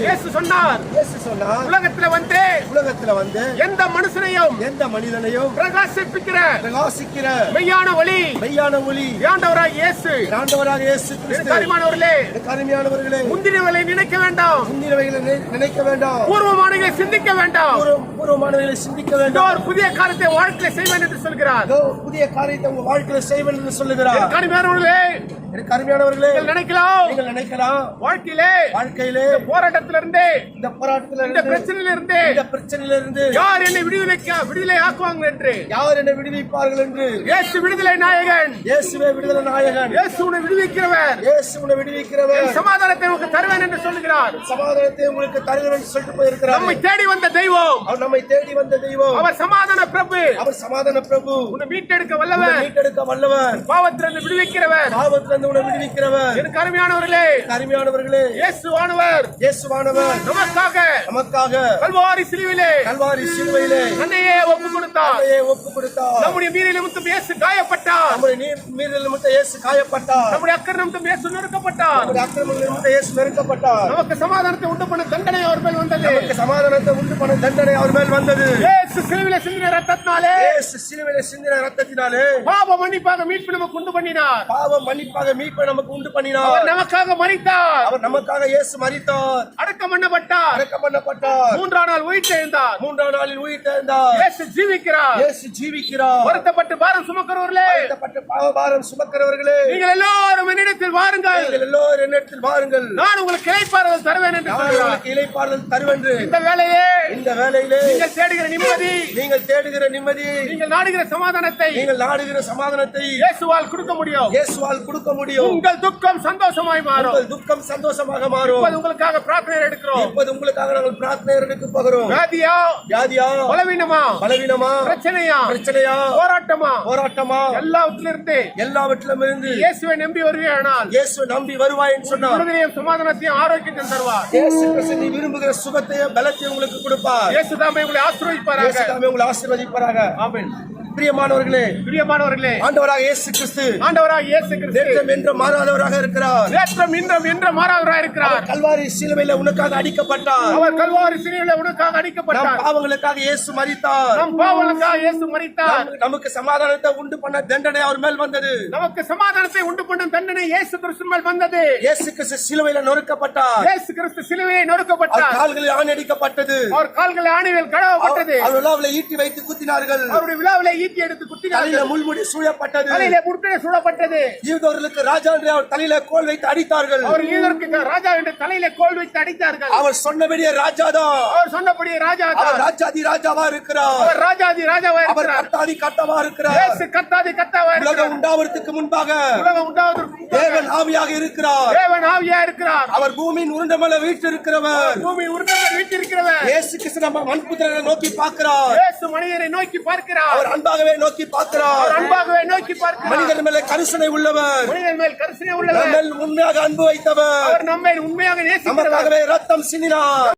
இயேசு சொன்னார் சொன்னார் உலகத்துல வந்து உலகத்துல வந்து எந்த மனுஷனையும் எந்த மனிதனையும் பிரகாசிப்பிக்கிற பிரகாசிக்கிற மெய்யான ஒளி மெய்யான ஒளி. ஆண்டவராக இயேசு. ஆண்டவராக இயேசு கரிமானவர்களே எனக்கு அருமையானவர்களே முந்தினவர்களை நினைக்க வேண்டாம். நினை- நினைக்க வேண்டாம். பூர்வமானங்களை சிந்திக்க வேண்டாம். பூர்வ- பூர்வமானவைகளை சிந்திக்க வேண்டாம். ஒரு புதிய காரியத்தை வாழ்க்கையில செய்வேன் என்று சொல்கிறார். புதிய காரியத்தை உங்க வாழ்க்கையில செய்வேன் என்று சொல்லுகிறார். கனிமையானவர்களே எனக்கு அருமையானவர்களே நினைக்கலாம். நீங்கள் நினைக்கலாம். வாழ்க்கையிலே வாழ்க்கையிலே போராட்டத்தில இருந்து இந்த போராட்டத்துல இந்த பிரச்சனையில இருந்து இந்த பிரச்சனையில இருந்து யார் என்னை விடுதலைக்க விடுதலை ஆக்குவாங்க என்று? யார் என்னை விடுவிப்பார்கள் என்று? இயேசு விடுதலை நாயகன். இயேசுவே விடுதலை நாயகன். இயேசு உன்னை விடுவிக்கிறவர். இயேசு உன்னை விடுவிக்கிறவர். சமாதானத்தை உனக்கு தருவேன் என்று சொல்லுகிறார். சமாதானத்தை உங்களுக்கு தருகிறேன் என்று சொல்லிட்டு போயிருக்கிறார். நம்மை தேடி வந்த தெய்வம். அவர் நம்மை தேடி வந்த தெய்வம். அவர் சமாதான பிரபு. அவர் சமாதான பிரபு. உன்னை மீட்டெடுக்க வல்லவர். மீட்டெடுக்க வல்லவர். பாவத்திலிருந்து விடுவிக்கிறவர். பாவத்திலிருந்து உன்னை விடுவிக்கிறவர். எனக்கு அருமையானவர்களே. அருமையானவர்களே. இயேசுவானவர். இயேசுவானவர். நமக்காக. நமக்காக கல்வாரி சிலுவிலே கல்வாரி சிலுவையிலே தன்னையே ஒப்பு கொடுத்தார். தன்னையே ஒப்பு கொடுத்தார். நம்முடைய மீறி நிமித்தம் இயேசு காயப்பட்டார். நம்முடைய நீர் மீறல் நிமித்த இயேசு காயப்பட்டார். நம்முடைய அக்கறை நிமித்தம் இயேசு நொறுக்கப்பட்டார். நம்முடைய அக்கிரமங்கள் நிமித்த இயேசு நெருக்கப்பட்டார் நமக்கு சமாதானத்தை உண்டு பண்ண தண்டனை அவர் மேல் வந்தது. நமக்கு சமாதானத்தை உண்டு பண்ண தண்டனை அவர் மேல் வந்தது. இயேசு சிலுவிலே சிந்தின ரத்தத்தினாலே இயேசு சிலுவையிலே சிந்தின ரத்தத்தினாலே பாவ மன்னிப்பாக மீட்பு நமக்கு உண்டு பண்ணினார். பாவம் மன்னிப்பாக மீட்பை நமக்கு உண்டு பண்ணினார். அவர் நமக்காக மறித்தார் அவர் நமக்காக இயேசு மரித்தார். அடக்கம் பண்ணப்பட்டார் அடக்கம் பண்ணப்பட்டார் மூன்றாம் நாள் உயிர் எழுந்தார் மூன்றாம் நாளில் உயிர் தேர்ந்தார். இயேசு ஜீவிக்கிறார். இயேசு ஜீவிக்கிறார். வருத்தப்பட்டு பாரம் சுமக்கிறவர்களே. பாவபாரம் சுமக்கிறவர்களே நீங்கள் எல்லாரும் என்னிடத்தில் வாருங்கள். நீங்கள் எல்லோரும் என்னிடத்தில் வாருங்கள். நான் உங்களுக்கு இழைப்பாறுதல் தருவேன் என்று உங்களுக்கு இளைப்பாறுதல் தருவென்று. இந்த வேலையே இந்த வேளையிலே நீங்கள் தேடுகிற நிம்மதி நீங்கள் தேடுகிற நிம்மதி நீங்கள் நாடுகிற சமாதானத்தை நீங்கள் நாடுகிற சமாதானத்தை இயேசுவால் கொடுக்க முடியும். இயேசுவால் கொடுக்க முடியும். உங்கள் துக்கம் சந்தோஷமாய் மாறும். உங்கள் துக்கம் சந்தோஷமாக மாறும். இப்போது உங்களுக்காக பிரார்த்தனை எடுக்கிறோம். இப்போது உங்களுக்காக நாங்கள் பிரார்த்தனை எடுக்க போகிறோம். வியாதியா? வியாதியா? பலவீனமா? பலவீனமா? பிரச்சனையா? பிரச்சனையா? போராட்டமா? போராட்டமா? எல்லாவற்றிலிருந்து எல்லாவற்றிலும் இருந்து இயேசுவை நம்பி வருவீர்கள் இயேசு நம்பி வருவாய்ன்னு சொன்னார். விடுதலையும் சமாதானத்தையும் ஆரோக்கியத்தையும் தருவார். இயேசு கிறிஸ்து நீ விரும்புகிற சுகத்தையும் பலத்தையும் உங்களுக்கு கொடுப்பார். இயேசு தாமே உங்களை இயேசு ஆசீர்வதிப்பாராக தாமே உங்களை ஆசீர்வதிப்பாராக. ஆமென். பிரியமானவர்களே பிரியமானவர்களே ஆண்டவராக இயேசு கிறிஸ்து ஆண்டவராக இயேசு கிறிஸ்து. நேற்றம் என்று மாறாதவராக இருக்கிறார். நேற்றம் இன்றும் என்ற மாறாவராக இருக்கிறார். கல்வாரி சிலுவையில உனக்காக அடிக்கப்பட்டார். அவர் கல்வாரி சிறையில் உனக்காக நம் அடிக்கப்பட்டார் பாவங்களுக்காக இயேசு மரித்தார். நம் பாவங்களுக்காக இயேசு மறித்தார் நமக்கு- சமாதானத்தை உண்டு பண்ண தண்டனை அவர் மேல் வந்தது. நமக்கு சமாதானத்தை உண்டு பண்ணும் தண்டனை இயேசு கிறிஸ்து மேல் வந்தது. இயேசு கிறிஸ்து சிலுவையில நொறுக்கப்பட்டார். இயேசு கிறிஸ்து சிலுவையை நொறுக்கப்பட்டார். கால்களில் ஆணடிக்கப்பட்டது அவர் கால்களை ஆணிகள் கடவப்பட்டது அவர் விழாவில ஈட்டி வைத்து குத்தினார்கள். அவருடைய விழாவிலே ஈட்டி எடுத்து குத்தினார்கள். தலையில முள்முடி சூழப்பட்டது. தலையிலே முற்பிலே சூழப்பட்டது. யூதர்களுக்கு ராஜா என்று அவர் தலையில கோல் வைத்து அடித்தார்கள். அவர் ஈதருக்கு ராஜா என்று தலையிலே கோல் வைத்து அடித்தார்கள். அவர் சொன்னபடியே ராஜாதான் அவர் சொன்னபடியே ராஜா அவர் தான். ராஜாதி ராஜாவா இருக்கிறார். அவர் ராஜாதி ராஜாவா அவர் இருக்கிறார். கட்டாதி கட்டவா இருக்கிறார். இயேசு கத்தாதி கத்தாவா உலகம் இருக்கிறார். உண்டாவதற்கு முன்பாக உலகம் உண்டாவதற்கு முன்பாக தேவன் ஆவியாக இருக்கிறார். தேவன் ஆவியா இருக்கிறார். அவர் பூமியின் உருண்ட மேல வீட்டு இருக்கிறவர் பூமி உருண்டவர் வீட்டிருக்கிறவர் இயேசு கிறிஸ்து நம்ம மண்புத்திரனை நோக்கி பார்க்கிறார். இயேசு மனிதனை நோக்கி பார்க்கிறார். அவர் அன்பாகவே நோக்கி பார்க்கிறார். அன்பாகவே நோக்கி பார்க்கிறார். மனிதன் மேல கருசனை உள்ளவர். மனிதன் மேல் கரிசனை உள்ளவர். உண்மையாக அன்பு வைத்தவர். அவர் நம்மை உண்மையாக நேசிக்கிறவர் நமக்காகவே ரத்தம் சிந்தினார்.